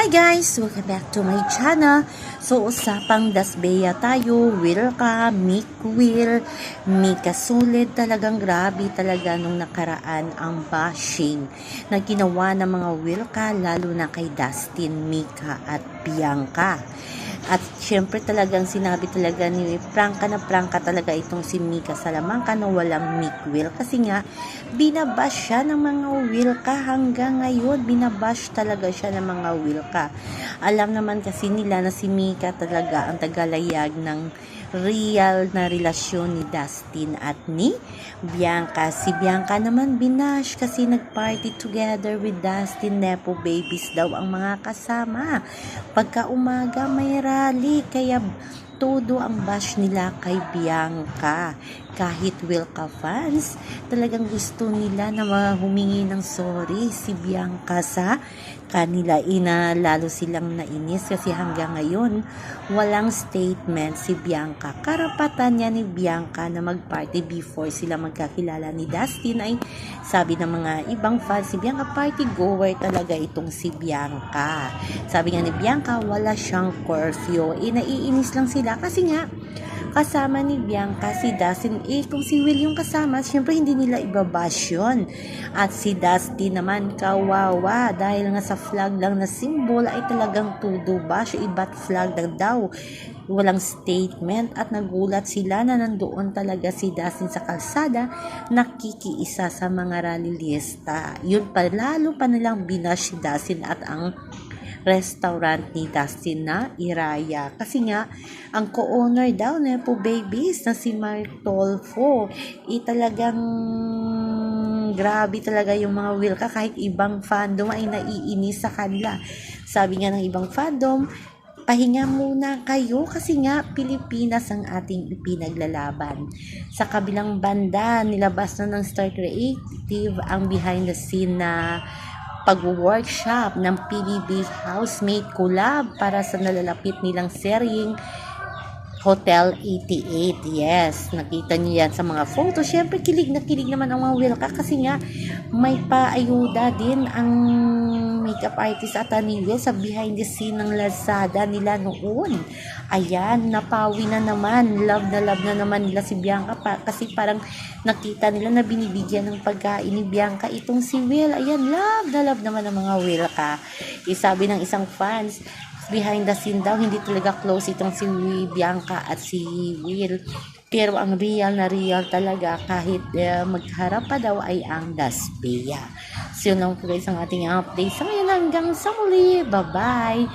Hi guys! Welcome back to my channel. So, usapang Dasbeya tayo. Will ka, Mick Will, Mika Sulit. Talagang grabe talaga nung nakaraan ang bashing na ginawa ng mga Will ka, lalo na kay Dustin, Mika at Bianca. At syempre talagang sinabi talaga ni Prangka na Prangka talaga itong si Mika Salamanca na walang Mick Will. Kasi nga, binabash siya ng mga Wilka hanggang ngayon. Binabash talaga siya ng mga Wilka. Alam naman kasi nila na si Mika talaga ang tagalayag ng real na relasyon ni Dustin at ni Bianca. Si Bianca naman binash kasi nag-party together with Dustin Nepo babies daw ang mga kasama. Pagka umaga may rally kaya todo ang bash nila kay Bianca. Kahit Wilka fans, talagang gusto nila na humingi ng sorry si Bianca sa kanila. Ina, lalo silang nainis kasi hanggang ngayon, walang statement si Bianca. Karapatan niya ni Bianca na mag-party before sila magkakilala ni Dustin ay sabi ng mga ibang fans, si Bianca party goer talaga itong si Bianca. Sabi nga ni Bianca, wala siyang curfew. Eh, naiinis lang sila kasi nga, kasama ni Bianca si Dustin. Eh, kung si Will yung kasama, syempre hindi nila ibabash yun. At si Dustin naman, kawawa. Dahil nga sa flag lang na symbol ay talagang tudo bash. Iba't flag lang daw. Walang statement at nagulat sila na nandoon talaga si Dustin sa kalsada nakikiisa sa mga rallyista. Yun pa, lalo pa nilang binash si Dustin at ang restaurant ni Dustin na Iraya. Kasi nga, ang co-owner daw na po babies na si Mark Tolfo, eh talagang grabe talaga yung mga Wilka kahit ibang fandom ay naiinis sa kanila. Sabi nga ng ibang fandom, pahinga muna kayo kasi nga Pilipinas ang ating ipinaglalaban. Sa kabilang banda, nilabas na ng Star Creative ang behind the scene na pag-workshop ng PBB Housemate Collab para sa nalalapit nilang seryeng Hotel 88. Yes, nakita niyo yan sa mga photo. Siyempre, kilig na kilig naman ang mga Wilka kasi nga may paayuda din ang makeup artist at ni Will sa behind the scene ng Lazada nila noon. Ayan, napawi na naman. Love na love na naman nila si Bianca pa, kasi parang nakita nila na binibigyan ng pagkain ni Bianca itong si Will. Ayan, love na love naman ng mga Wilka. Isabi ng isang fans, behind the scene daw, hindi talaga close itong si Bianca at si Will. Pero ang real na real talaga kahit uh, magharap pa daw ay ang Daspia. So yun lang po guys ang ating update. So ngayon hanggang sa muli. Bye-bye!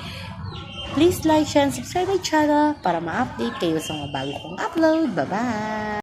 Please like, share, and subscribe my channel para ma-update kayo sa mga bago kong upload. Bye-bye!